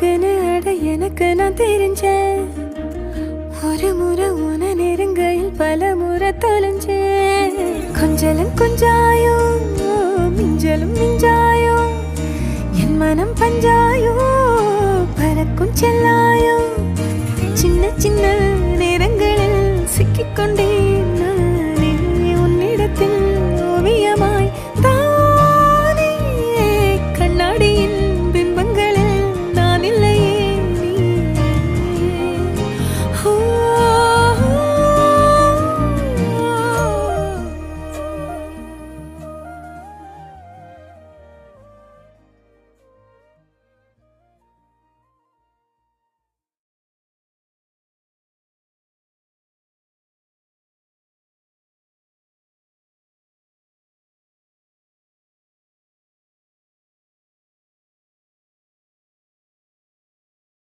அழகுன்னு அட எனக்கு நான் தெரிஞ்சேன். ஒரு முறை உன நெருங்கையில் பல முறை தொலைஞ்சேன். கொஞ்சலும் கொஞ்சாயோ மிஞ்சலும் மிஞ்சாயோ என் மனம் பஞ்சாயோ பறக்கும் செல்லாயோ சின்ன சின்ன நேரங்களில் சிக்கிக்கொண்டே